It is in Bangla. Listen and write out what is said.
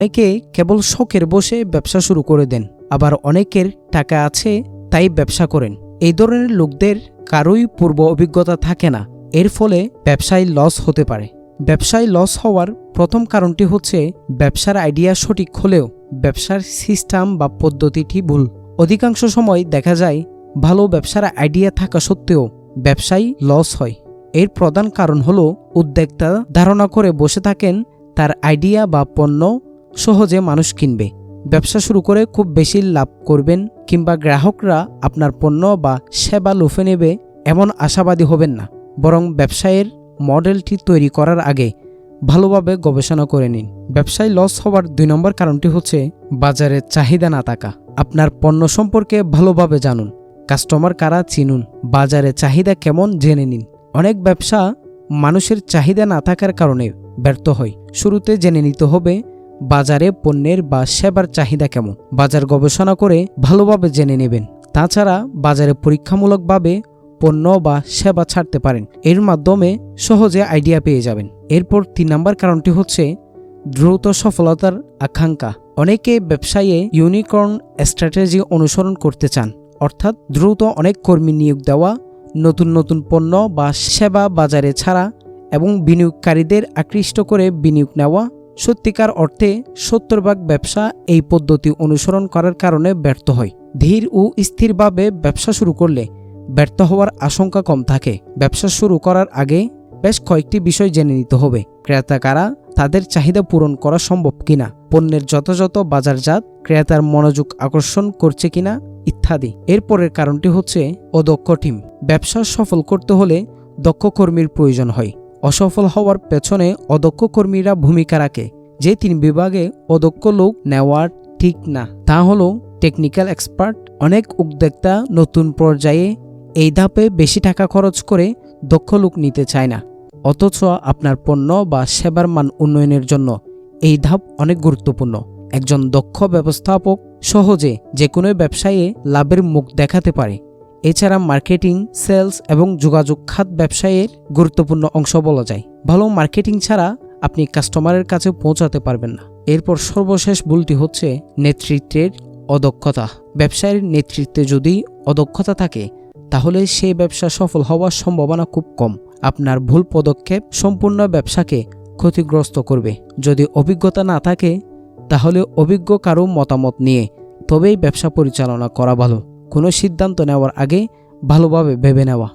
অনেকে কেবল শখের বসে ব্যবসা শুরু করে দেন, আবার অনেকের টাকা আছে তাই ব্যবসা করেন। এই ধরনের লোকদের কারোই পূর্ব অভিজ্ঞতা থাকে না। এর ফলে ব্যবসায় লস হতে পারে। ব্যবসায় লস হওয়ার প্রথম কারণটি হচ্ছে ব্যবসার আইডিয়া সঠিক হলেও ব্যবসার সিস্টেম বা পদ্ধতিটি ভুল। অধিকাংশ সময় দেখা যায় ভালো ব্যবসার আইডিয়া থাকা সত্ত্বেও ব্যবসায় লস হয়। এর প্রধান কারণ হল উদ্যোক্তা ধারণা করে বসে থাকেন, তার আইডিয়া বা পণ্য সহজে মানুষ কিনবে। ব্যবসা শুরু করে খুব বেশি লাভ করবেন কিংবা গ্রাহকরা আপনার পণ্য বা সেবা লুফে নেবে এমন আশাবাদী হবেন না। বরং ব্যবসায়ের মডেলটি তৈরি করার আগে ভালোভাবে গবেষণা করে নিন। ব্যবসায় লস হওয়ার দুই নম্বর কারণটি হচ্ছে বাজারের চাহিদা না থাকা। আপনার পণ্য সম্পর্কে ভালোভাবে জানুন। কাস্টমার কারা চিনুন? বাজারে চাহিদা কেমন জেনে নিন। অনেক ব্যবসা মানুষের চাহিদা না থাকার কারণে ব্যর্থ হয়। শুরুতে জেনে নিতে হবে বাজারে পণ্যের বা সেবার চাহিদা কেমন? বাজার গবেষণা করে ভালোভাবে জেনে নেবেন। তাছাড়া বাজারে পরীক্ষামূলকভাবে পণ্য বা সেবা ছাড়তে পারেন। এর মাধ্যমে সহজে আইডিয়া পেয়ে যাবেন। এরপর তিন নম্বর কারণটি হচ্ছে দ্রুত সফলতার আকাঙ্ক্ষা। অনেকে ব্যবসায়ে ইউনিকর্ন স্ট্র্যাটেজি অনুসরণ করতে চান, অর্থাৎ দ্রুত অনেক কর্মী নিয়োগ দেওয়া, নতুন নতুন পণ্য বা সেবা বাজারে ছাড়া এবং বিনিয়োগকারীদের আকৃষ্ট করে বিনিয়োগ নেওয়া সত্যিকার অর্থে সত্তর ভাগ ব্যবসা এই পদ্ধতি অনুসরণ করার কারণে ব্যর্থ হয়। ধীর ও স্থিরভাবে ব্যবসা শুরু করলে ব্যর্থ হওয়ার আশঙ্কা কম থাকে। ব্যবসা শুরু করার আগে বেশ কয়েকটি বিষয় জেনে নিতে হবে। ক্রেতা কারা? তাদের চাহিদা পূরণ করা সম্ভব কিনা? পণ্যের যথাযথ বাজারজাত, ক্রেতার মনোযোগ আকর্ষণ করছে কিনা? ইত্যাদি। এরপরের কারণটি হচ্ছে অদক্ষ টিম। ব্যবসা সফল করতে হলে দক্ষ কর্মীর প্রয়োজন হয়। অসফল হওয়ার পেছনে অদক্ষ কর্মীরা ভূমিকা রাখে। যে তিন বিভাগে অদক্ষ লোক নেওয়ার ঠিক না, তা হলো টেকনিক্যাল এক্সপার্ট অনেক উদ্যোক্তা নতুন পর্যায়ে এই ধাপে বেশি টাকা খরচ করে দক্ষ লোক নিতে চায় না। অথচ আপনার পণ্য বা সেবার মান উন্নয়নের জন্য এই ধাপ অনেক গুরুত্বপূর্ণ। একজন দক্ষ ব্যবস্থাপক সহজে যে কোনো ব্যবসায়ে লাভের মুখ দেখাতে পারে। এছাড়া মার্কেটিং, সেলস এবং যোগাযোগ খাত ব্যবসায়ের গুরুত্বপূর্ণ অংশ বলা যায়। ভালো মার্কেটিং ছাড়া আপনি কাস্টমারের কাছে পৌঁছাতে পারবেন না। এরপর সর্বশেষ ভুলটি হচ্ছে নেতৃত্বের অদক্ষতা। ব্যবসায়ের নেতৃত্বে যদি অদক্ষতা থাকে, তাহলে সেই ব্যবসা সফল হওয়ার সম্ভাবনা খুব কম। আপনার ভুল পদক্ষেপ সম্পূর্ণ ব্যবসাকে ক্ষতিগ্রস্ত করবে। যদি অভিজ্ঞতা না থাকে, তাহলে অভিজ্ঞ কারও মতামত নিয়ে তবেই ব্যবসা পরিচালনা করা ভালো। কোনো সিদ্ধান্ত নেওয়ার আগে ভালোভাবে ভেবে নেওয়া।